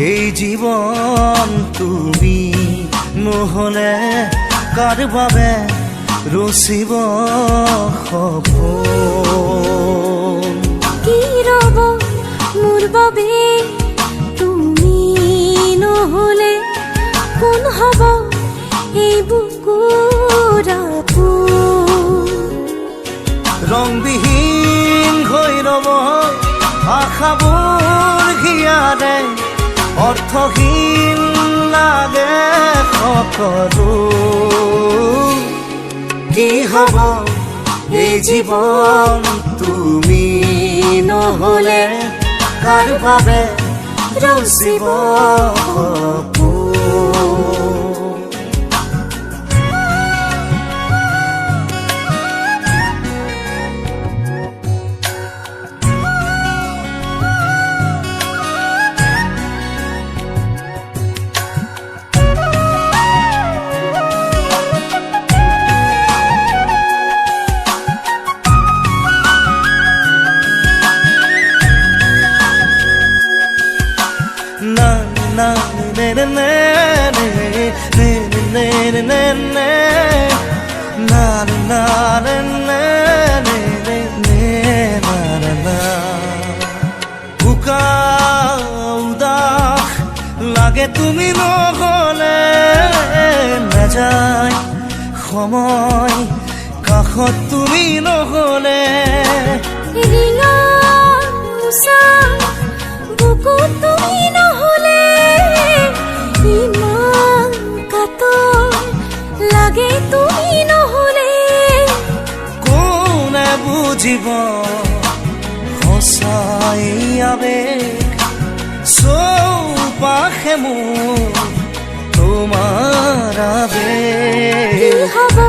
এই জীৱন তুমি নহ'লে কাৰ বাবে ৰচিব হব? কি ৰব মোৰ বাবে তুমি নহলে কোন হ'ব? অৰ্থহীন লাগে সকলো কি হ'ব এই জীবন তুমি নহ'লে কার বাবে ৰচিব তুমি নহলে নাযায় সময়। কাষত তুমি নহলে বুকুত তুমি নহলে ইমান কাতৰ লাগে তুমি নহলে। কোনে বুজিব সঁচাই আবেগ চোখে মুখ তোমার হবা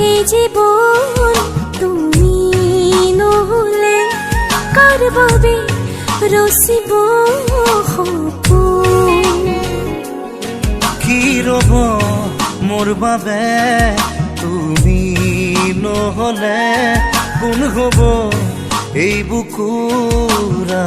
এই জীবন তুমি নহলে কারবাবে রসিব কি রব মোর বাবে তুমি নহলে কোন হব এই বুকুরা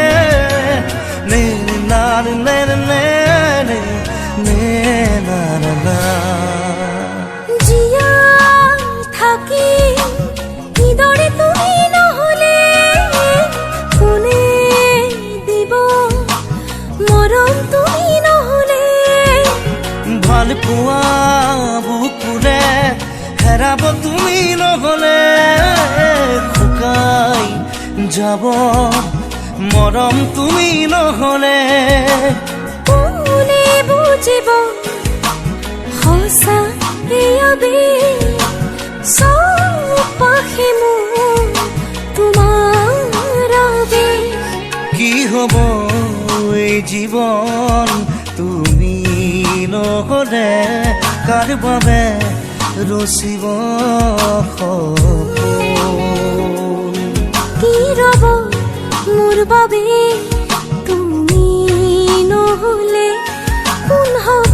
হেৰাব তুমি নহলে শুকাই যাব। মৰম তুমি নহলে। কোনে বুজিব? সঁচা এয়াবে চৌপাশে মোৰ তোমাৰ কি হ'ব এই জীৱন? তুমি নহলে কাৰ বাবে ৰচিব কি ৰব মোৰ বাবে তুমি নহলে কোন হ'ব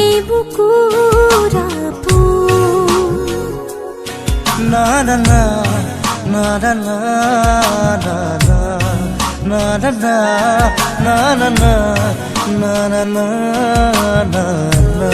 এই বুকুৰ আপোন? na na na na na na na na na na na na na na na na